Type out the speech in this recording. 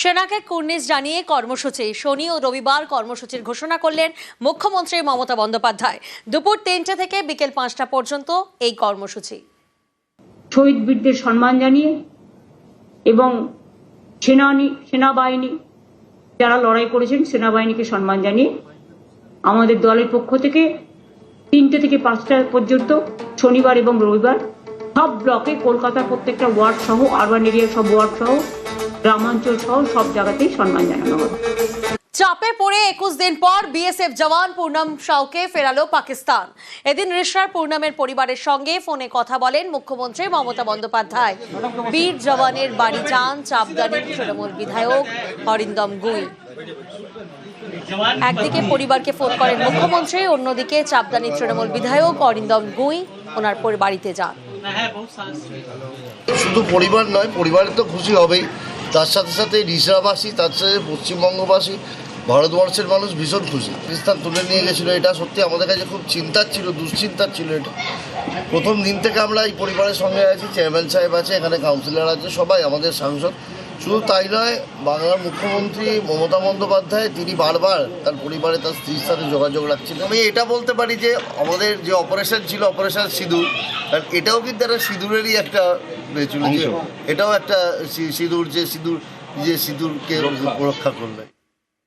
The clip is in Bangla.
সেনাকে কুর্নিশ জানিয়ে কর্মসূচি। শনি ও রবিবার কর্মসূচির ঘোষণা করলেন মুখ্যমন্ত্রী মমতা বন্দ্যোপাধ্যায়। দুপুর তিনটে থেকে বিকেল পাঁচটা পর্যন্ত এই কর্মসূচি। শহীদ বীরদের সম্মান জানিয়ে এবং সেনানি সেনাবাহিনী যারা লড়াই করেছেন, সেনাবাহিনীকে সম্মান জানিয়ে আমাদের দলের পক্ষ থেকে তিনটে থেকে পাঁচটা পর্যন্ত শনিবার এবং রবিবার সব ব্লকে কলকাতার প্রত্যেকটা ওয়ার্ড সহ আরবান এরিয়া সব ওয়ার্ড সহ গ্রামাঞ্চল সহ সব জায়গাতেই সম্মান জানানো হবে চাপে পড়ে একুশ দিন পর বিএসএফ জওয়ান পূর্ণম সাউকে ফেরালো পাকিস্তান। এদিন রিশার পূর্ণমের পরিবারের সঙ্গে ফোনে কথা বলেন মুখ্যমন্ত্রী মমতা বন্দ্যোপাধ্যায়। বীর জওয়ানের বাড়ি যান চাপদানির তৃণমূল বিধায়ক অরিন্দম গুই। একদিকে পরিবারকে ফোন করেন মুখ্যমন্ত্রী অন্যদিকে চাপদানি তৃণমূল বিধায়ক অরিন্দম গুই ওনার পরি- বাড়িতে যান। শুধু পরিবার নয় পরিবারের তো খুশি হবেই। তার সাথে সাথে রিসরাবাসী তার সাথে পশ্চিমবঙ্গবাসী, ভারতবর্ষের মানুষ ভীষণ খুশি। পাকিস্তান তুলে নিয়ে গেছিল, এটা সত্যি আমাদের কাছে খুব চিন্তার ছিল, দুশ্চিন্তার ছিল এটা। প্রথম দিন থেকে আমরা এই পরিবারের সঙ্গে আছি, চেয়ারম্যান সাহেব আছে, এখানে কাউন্সিলর আছে, সবাই আমাদের সাংসদ। শুধু তাই নয় বাংলার মুখ্যমন্ত্রী মমতা বন্দ্যোপাধ্যায় তিনি বারবার তার পরিবারে তার স্ত্রীর সাথে যোগাযোগ রাখছেন আমি এটা বলতে পারি যে আমাদের যে অপারেশন ছিল অপারেশন সিঁদুর আর এটাও কিন্তু একটা সিঁদুরেরই একটা হয়েছিল এটাও একটা সিঁদুর যে সিঁদুর যে সিঁদুরকে রক্ষা করলে।